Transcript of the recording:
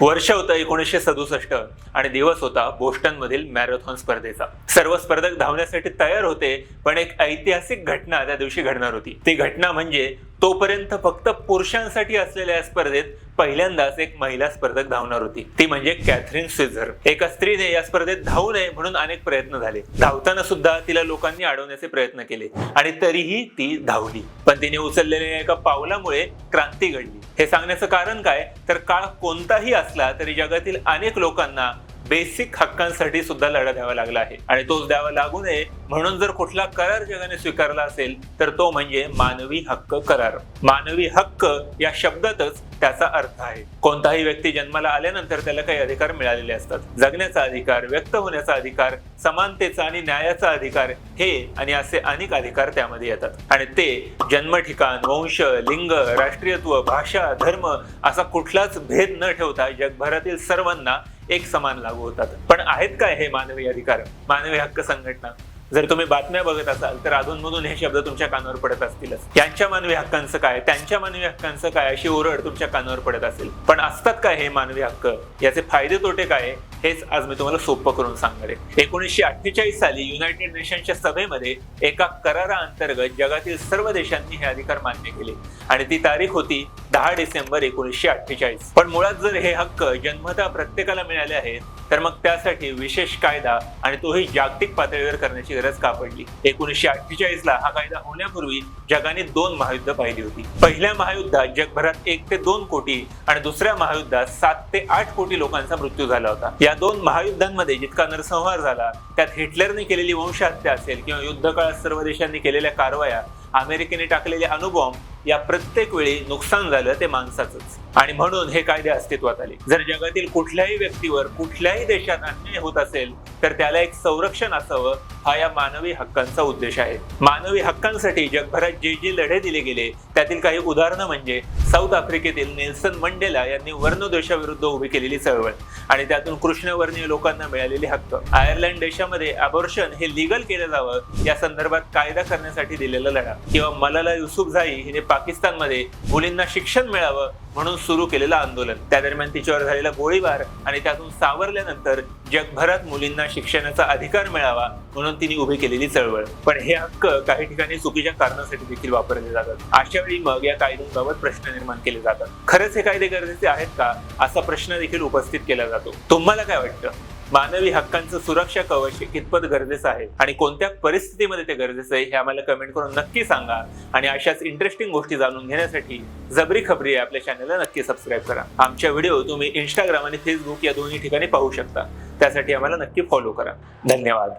वर्ष होतं एकोणीसशे सदुसष्ट आणि दिवस होता बोस्टनमधील मॅरेथॉन स्पर्धेचा. सर्व स्पर्धक धावण्यासाठी तयार होते पण एक ऐतिहासिक घटना त्या दिवशी घडणार होती. ती घटना म्हणजे तोपर्यंत फक्त पुरुषांसाठी असलेल्या या स्पर्धेत पहिल्यांदाच एक महिला स्पर्धक धावणार होती. ती म्हणजे कॅथरीन स्विझर एका स्त्रीने या स्पर्धेत धावू नये म्हणून अनेक प्रयत्न झाले. धावताना सुद्धा तिला लोकांनी अडवण्याचे प्रयत्न केले आणि तरीही ती धावली. पण तिने उचललेल्या एका पावलामुळे क्रांती घडली. हे सांगण्याचं कारण काय? तर काळ कोणताही असला तरी जगातील अनेक लोकांना बेसिक हक्कांसाठी सुद्धा लढा द्यावा लागला आहे. आणि तोच द्यावा लागू नये म्हणून जर कुठला करार जगाने स्वीकारला असेल तर तो म्हणजे मानवी हक्क करार. मानवी हक्क या शब्दातच त्याचा अर्थ आहे. कोणताही व्यक्ती जन्माला आल्यानंतर त्याला काही अधिकार मिळालेले असतात. जगण्याचा अधिकार व्यक्त होण्याचा अधिकार समानतेचा आणि न्यायाचा अधिकार हे आणि असे अनेक अधिकार त्यामध्ये येतात. आणि ते जन्म ठिकाण वंश लिंग राष्ट्रीयत्व भाषा धर्म असा कुठलाच भेद न ठेवता जगभरातील सर्वांना एक समान लागू होतात. पण आहेत काय हे मानवी अधिकार? मानवी हक्क संघटना? जर तुम्ही बातम्या बघत असाल तर अधूनमधून हे शब्द तुमच्या कानावर पडत असतीलच. यांच्या मानवी हक्कांचं काय? त्यांच्या मानवी हक्कांचं काय? अशी ओरड तुमच्या कानावर पडत असेल. पण असतात काय हे मानवी हक्क? याचे फायदे तोटे काय? हेच आज मी तुम्हाला सोपं करून सांगणार आहे. एकोणीसशे अठ्ठेचाळीस साली युनायटेड नेशनच्या सभेमध्ये एका करारा अंतर्गत जगातील सर्व देशांनी हे अधिकार मान्य केले. आणि ती तारीख होती दहा डिसेंबर एकोणीसशे अठ्ठेचाळीस. पण मुळात जर हे हक्क जन्मता प्रत्येकाला मिळाले आहेत तर मग त्यासाठी विशेष कायदा आणि तोही जागतिक पातळीवर करण्याची गरज का पडली? एकोणीसशे अठ्ठेचाळीस ला हा कायदा होण्यापूर्वी जगाने दोन महायुद्ध पाहिली होती. पहिल्या महायुद्धात जगभरात एक ते दोन कोटी आणि दुसऱ्या महायुद्धात सात ते आठ कोटी लोकांचा मृत्यू झाला होता. या दोन महायुद्धांमध्ये जितका नरसंहार झाला त्यात हिटलरने केलेली वंशहत्या असेल किंवा युद्धकाळात सर्व देशांनी केलेल्या कारवाया अमेरिकेने टाकलेले अणुबॉम्ब या प्रत्येक वेळी नुकसान झालं ते माणसाचंच. आणि म्हणून हे कायदे अस्तित्वात आले. जर जगातील कुठल्याही व्यक्तीवर कुठल्याही देशात अन्याय होत असेल तर त्याला एक संरक्षण असावं हा या मानवी हक्कांचा उद्देश आहे. मानवी हक्कांसाठी जगभरात जे जे लढे दिले गेले त्यातील काही उदाहरणं म्हणजे साऊथ आफ्रिकेतील नेल्सन मंडेला यांनी वर्णद्वेषाविरुद्ध उभी केलेली चळवळ आणि त्यातून कृष्णवर्णीय लोकांना मिळालेले हक्क. आयर्लंड देशामध्ये अबॉर्शन हे लिगल केलं जावं या संदर्भात कायदा करण्यासाठी दिलेला लढा. किंवा मलाला युसुफझाई हिने पाकिस्तानमध्ये मुलींना शिक्षण मिळावं म्हणून सुरू केलेलं आंदोलन. त्या दरम्यान तिच्यावर झालेला गोळीबार आणि त्यातून सावरल्यानंतर जगभरात मुलींना शिक्षणाचा अधिकार मिळावा म्हणून तिने उभी केलेली चळवळ. पण हे हक्क काही ठिकाणी चुकीच्या कारणासाठी देखील वापरले जातात. अशा वेळी मग या कायद्यांबाबत प्रश्न निर्माण केले जातात. खरंच हे कायदे गरजेचे आहेत का? असा प्रश्न देखील उपस्थित केला जातो. तुम्हाला काय वाटतं? मानवी हक्कांचं सुरक्षा कवच हे कितपत गरजेचं आहे आणि कोणत्या परिस्थितीमध्ये ते गरजेचं आहे हे आम्हाला कमेंट करून नक्की सांगा. आणि अशाच इंटरेस्टिंग गोष्टी जाणून घेण्यासाठी जबरी खबरी आहे आपल्या चॅनलला नक्की सबस्क्राईब करा. आमच्या व्हिडिओ तुम्ही इंस्टाग्राम आणि फेसबुक या दोन्ही ठिकाणी पाहू शकता. त्यासाठी आम्हाला नक्की फॉलो करा. धन्यवाद.